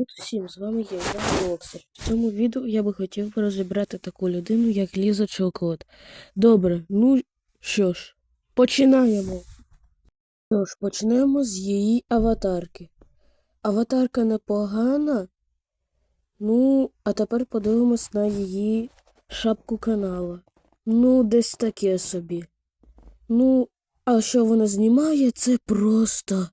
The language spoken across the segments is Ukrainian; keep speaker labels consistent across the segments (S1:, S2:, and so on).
S1: Привіт усім, з вами я, я Боксер. В цьому відео я би хотів розібрати таку людину, як Ліза Чоколад. Добре, ну що ж, починаємо. Що ж, почнемо з її аватарки. Аватарка непогана. Ну, а тепер подивимось на її шапку канала. Ну, десь таке собі. Ну, а що вона знімає, це просто.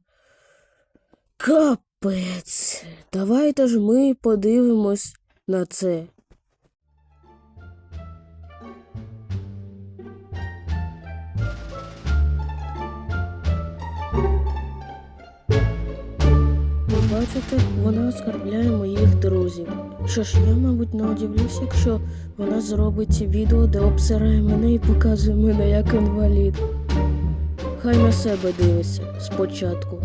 S1: Капець. Давайте ж ми подивимось на це. Бачите, вона оскарбляє моїх друзів. Що ж, я, мабуть, не удивлюсь, якщо вона зробить відео, де обсирає мене і показує мене як інвалід. Хай на себе дивиться спочатку.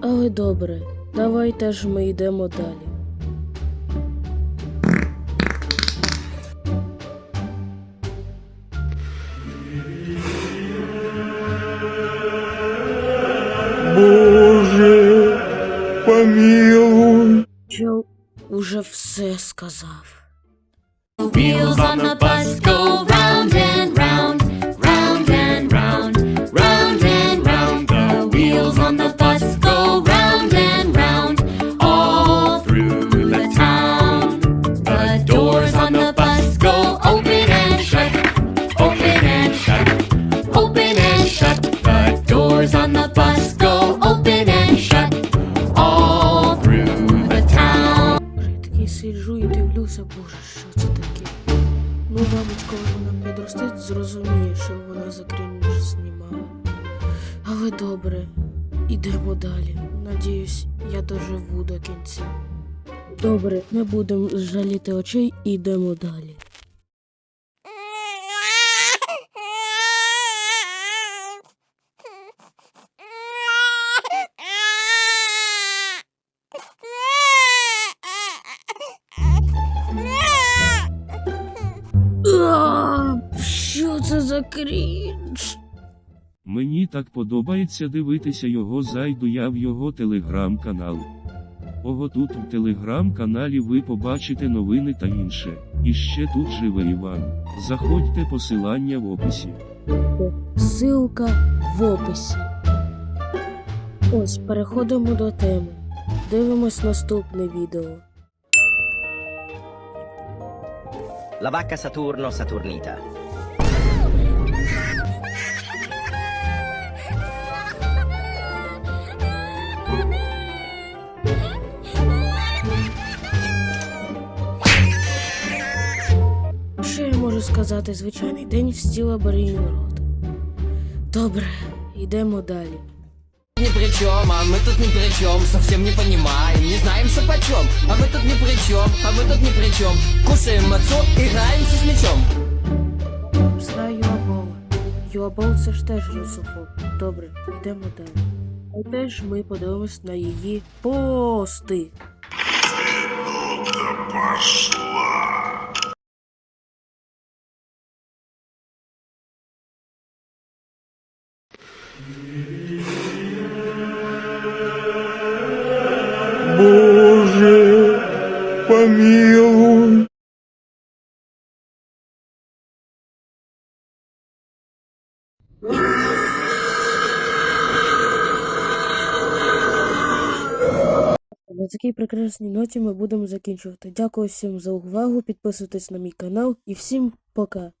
S1: Але добре, давайте ж ми йдемо далі.
S2: Боже, помилуй.
S1: Чел уже все сказав.
S3: Wheels on the doors on the bus go open and shut, all through the town.
S1: Боже, сиджу і дивлюся, боже, що це таке. Ну, мабуть, коли вона підросте, зрозуміє, що вона за крінж знімала. Але добре, ідемо далі. Надіюсь, я доживу до кінця. Добре, не будемо жаліти очей і йдемо далі. Це за крінж?
S4: Мені так подобається дивитися його зайду я в його телеграм-канал. Ого тут в телеграм-каналі ви побачите новини та інше. І ще тут живе Іван. Заходьте посилання в описі.
S1: Силка в описі. Ось переходимо до теми. Дивимось наступне відео.
S5: La vacca Saturno Saturnita.
S1: сказати? Звичайний день в стіла народ. Добре, йдемо далі.
S6: ни при чем, а мы тут ни при чем, совсем не понимаем, не знаем, что почем, а мы тут ни при чем, а мы тут ни при чем, кушаем мацу, играемся с мячом.
S1: Псра Юабола. Юабол це ж теж русофоб. Добре, йдемо далі. А теж ми подивимось на її пости.
S2: Боже, помилуй.
S1: На такій прекрасній ноті ми будемо закінчувати. Дякую всім за увагу. Підписуйтесь на мій канал і всім пока.